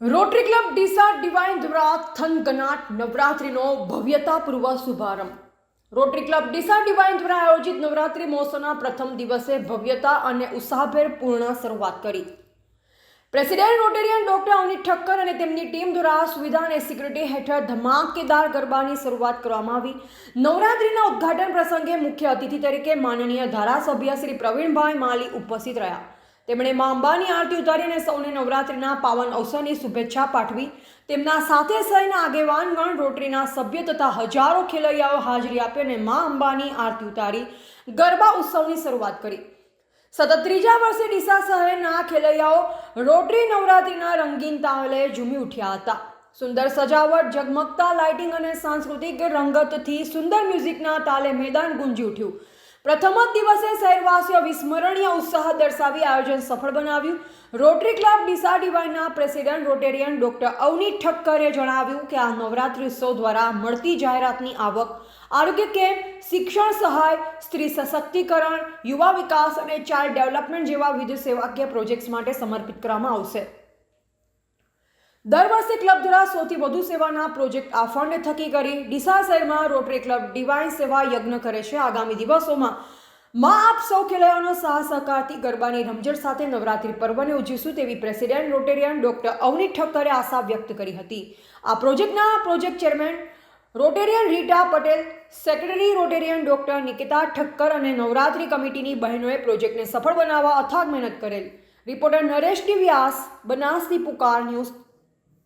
Rotary club Deesa divine દ્વારા થનગનાટ નવરાત્રિનો ભવ્યતાપૂર્વ શુભારંભ. રોટરી ક્લબ ડીસા ડિવાઇન દ્વારા આયોજિત નવરાત્રિ મહોત્સવના પ્રથમ દિવસે ભવ્યતા અને ઉત્સાહભેર પૂર્ણ શરૂઆત કરી. President rotarian doctor Avani Thakkar અને તેમની ટીમ દ્વારા સુવિધા અને સિક્યુરિટી હેઠળ ધમાકેદાર ગરબાની શરૂઆત કરવામાં આવી. નવરાત્રિના ઉદ્ઘાટન પ્રસંગે મુખ્ય અતિથિ તરીકે માનનીય ધારાસભ્ય શ્રી પ્રવીણભાઈ માલી ઉપસ્થિત રહ્યા. તેમણે મા અંબાની આરતી ઉતારી અને સૌને નવરાત્રિના પાવન અવસરની શુભેચ્છા પાઠવી. તેમના સાથે સહીના આગેવાનગણ રોટરીના સભ્ય તથા હજારો ખેલૈયાઓ હાજરી આપી અને મા અંબાની આરતી ઉતારી ગરબા ઉત્સવની શરૂઆત કરી. સતત ત્રીજા વર્ષે ડીસા શહેરના ખેલૈયાઓ રોટરી નવરાત્રિના રંગીન તાલે ઝૂમી ઉઠ્યા હતા. સુંદર સજાવટ, ઝગમગતા લાઇટિંગ અને સાંસ્કૃતિક રંગતથી સુંદર મ્યુઝિકના તાલે મેદાન ગુંજી ઉઠ્યું. પ્રથમ જ દિવસે શહેરવાસીઓ વિસ્મરણીય ઉત્સાહ દર્શાવી આયોજન સફળ બનાવ્યું. રોટરી ક્લબ ડીસા ડિવાઇનના પ્રેસિડેન્ટ રોટેરિયન ડોક્ટર અવની ઠક્કરે જણાવ્યું કે આ નવરાત્રિ ઉત્સવ દ્વારા મળતી જાહેરાતની આવક, આરોગ્ય કેમ્પ, શિક્ષણ સહાય, સ્ત્રી સશક્તિકરણ, યુવા વિકાસ અને ચાઇલ્ડ ડેવલપમેન્ટ જેવા વિવિધ સેવાકીય પ્રોજેક્ટ્સ માટે સમર્પિત કરવામાં આવશે. દર વર્ષે ક્લબ દ્વારા સૌથી વધુ સેવાના પ્રોજેક્ટ આ ફંડ થકી કરી ડીસા શહેરમાં રોટરી ક્લબ ડિવાઇન સેવા યજ્ઞ કરે છે. આગામી દિવસોમાં માં આપ સૌ ખેલૈયાનો સાહ સહકારથી ગરબાની રમઝટ સાથે નવરાત્રિ પર્વને ઉજવીશું તેવી પ્રેસિડેન્ટ રોટેરિયન ડોક્ટર અવની ઠક્કરે આશા વ્યક્ત કરી હતી. આ પ્રોજેક્ટના project chairman rotarian Rita Patel, secretary rotarian doctor Nikita Thakkar અને નવરાત્રિ કમિટીની બહેનોએ પ્રોજેક્ટને સફળ બનાવવા અથાગ મહેનત કરેલ. રિપોર્ટર નરેશ ડી વ્યાસ બનાસની પુકાર ન્યૂઝ